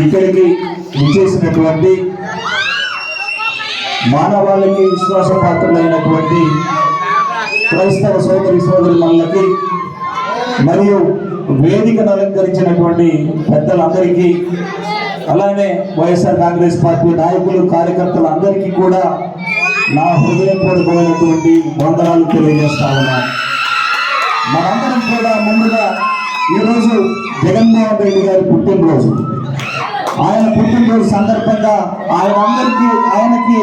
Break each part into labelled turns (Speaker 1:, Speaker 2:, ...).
Speaker 1: ఇక్కడికి ఇచ్చేసినటువంటి మానవాళికి విశ్వాసపాత్రులైనటువంటి క్రైస్తవ సోదరి సోదరులకి మరియు వేదికను అలంకరించినటువంటి పెద్దలందరికీ అలానే వైఎస్ఆర్ కాంగ్రెస్ పార్టీ నాయకులు కార్యకర్తలు అందరికీ కూడా నా హృదయపూర్వకమైనటువంటి వందనాలు తెలియజేస్తా ఉన్నాను మనందరం కూడా ముందుగా ఈరోజు జగన్మోహన్ రెడ్డి గారి పుట్టినరోజు. ఆయన పుట్టినరోజు సందర్భంగా ఆయన అందరికీ ఆయనకి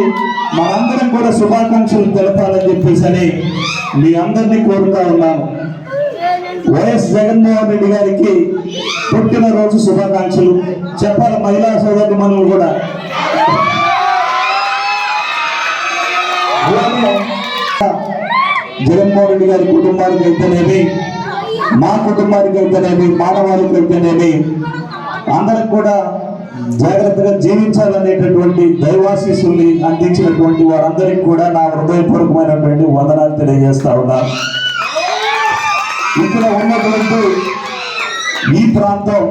Speaker 1: మనందరం కూడా శుభాకాంక్షలు తెలపాలని చెప్పేసి అని మీ అందరినీ కోరుతా ఉన్నాను. వైఎస్ జగన్మోహన్ రెడ్డి గారికి పుట్టినరోజు శుభాకాంక్షలు. చెప్పాలి మహిళా సోదరి మనం కూడా. జగన్మోహన్ రెడ్డి గారి కుటుంబానికి అయితేనేమి మా కుటుంబానికి అయితేనేమి మానవాళికి అయితేనేమి అందరికి కూడా జాగ్రత్తగా జీవించాలనేటటువంటి దైవాశీస్సుల్ని అందించినటువంటి వారందరికీ కూడా నా హృదయపూర్వకమైనటువంటి వందనాలు తెలియజేస్తా ఉన్నారు ఇక్కడ ఉన్నటువంటి ఈ ప్రాంతం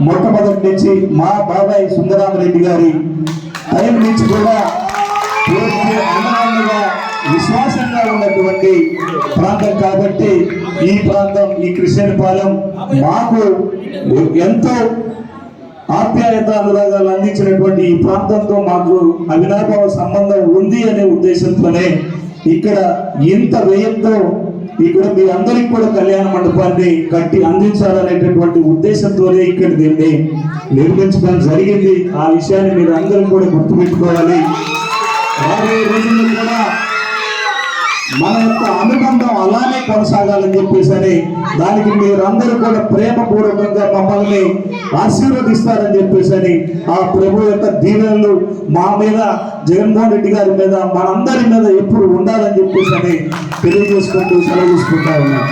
Speaker 1: మొట్టమొదటి నుంచి మా బాబాయ్ సుందరామరెడ్డి గారి టైం నుంచి కూడా విశ్వాసంగా ఉన్నటువంటి ప్రాంతం కాబట్టి ఈ ప్రాంతం ఈ క్రిస్టియన్ మాకు ఎంతో ఆప్యాయత అనురాగాలు అందించినటువంటి ఈ ప్రాంతంతో మాకు అవినాభావ సంబంధం ఉంది అనే ఉద్దేశంతోనే ఇక్కడ ఇంత వ్యయంతో ఇక్కడ మీ అందరికి కూడా కళ్యాణ మండపాన్ని కట్టి అందించాలనేటటువంటి ఉద్దేశంతోనే ఇక్కడ దీన్ని నిర్మించడం జరిగింది. ఆ విషయాన్ని మీరు అందరూ కూడా గుర్తుపెట్టుకోవాలి. రాబోయే రోజుల్లో కూడా మన యొక్క అనుబంధం అలానే కొనసాగాలని చెప్పేసి అని దానికి మీరందరూ కూడా ప్రేమపూర్వకంగా మమ్మల్ని ఆశీర్వదిస్తారని చెప్పేసి అని ఆ ప్రభు యొక్క దీవెనలు మా మీద జగన్మోహన్ రెడ్డి గారి మీద మనందరి మీద ఎప్పుడు ఉండాలని చెప్పేసి అని తెలియజేసుకుంటూ సెలవు తీసుకుంటా ఉన్నాం.